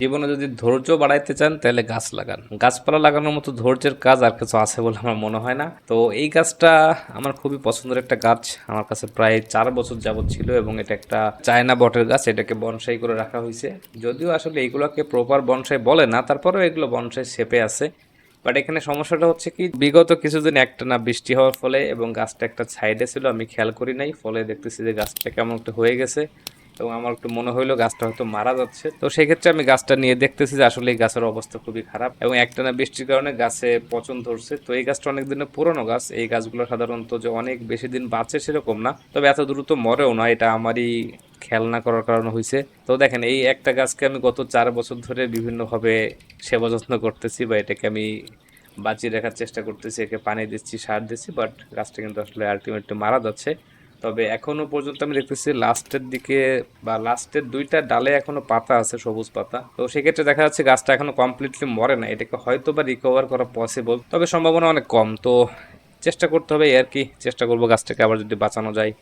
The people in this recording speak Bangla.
জীবনে যদি ধৈর্য বাড়াইতে চান, তাহলে গাছ লাগান। গাছপালা লাগানোর মতো ধৈর্যের কাজ আর কিছু আছে বলে আমার মনে হয় না। তো এই গাছটা আমার খুবই পছন্দের একটা গাছ। আমার কাছে প্রায় চার বছর যাবত ছিল এবং এটা একটা চায়না বটের গাছ। এটাকে বনসাই করে রাখা হয়েছে। যদিও আসলে এইগুলোকে প্রপার বনসাই বলে না, তারপরেও এগুলো বনসাই শেপে আছে। বাট এখানে সমস্যাটা হচ্ছে কি, বিগত কিছুদিন একটা না বৃষ্টি হওয়ার ফলে এবং গাছটা একটা সাইডে ছিল, আমি খেয়াল করি নাই। ফলে দেখতেছি যে গাছটা কেমন একটা হয়ে গেছে। এবং আমার একটু মনে হইল গাছটা হয়তো মারা যাচ্ছে। তো সেক্ষেত্রে আমি গাছটা নিয়ে দেখতেছি যে আসলে এই গাছের অবস্থা খুবই খারাপ এবং একটানা বৃষ্টির কারণে গাছে পচন ধরছে। তো এই গাছটা অনেক দিনের পুরনো গাছ। এই গাছগুলো সাধারণত যে অনেক বেশি দিন বাঁচে সেরকম না। তবে এত দ্রুত মরেও না, এটা আমারই খেয়াল না করার কারণে হয়েছে তো দেখেন, এই একটা গাছকে আমি গত চার বছর ধরে বিভিন্নভাবে সেবা যত্ন করতেছি বা এটাকে আমি বাঁচিয়ে রাখার চেষ্টা করতেছি, একে পানি দিচ্ছি, সার দিচ্ছি বাট গাছটা কিন্তু আসলে আলটিমেটলি মারা যাচ্ছে। তবে এখনও পর্যন্ত আমি দেখতেছি লাস্টের দিকে বা লাস্টের দুইটা ডালে এখনও পাতা আছে, সবুজ পাতা। তো সেক্ষেত্রে দেখা যাচ্ছে গাছটা এখনও কমপ্লিটলি মরে না। এটাকে হয়তো বা রিকভার করা পসিবল তবে সম্ভাবনা অনেক কম। তো চেষ্টা করতে হবে আর কি। চেষ্টা করব গাছটাকে আবার যদি বাঁচানো যায়।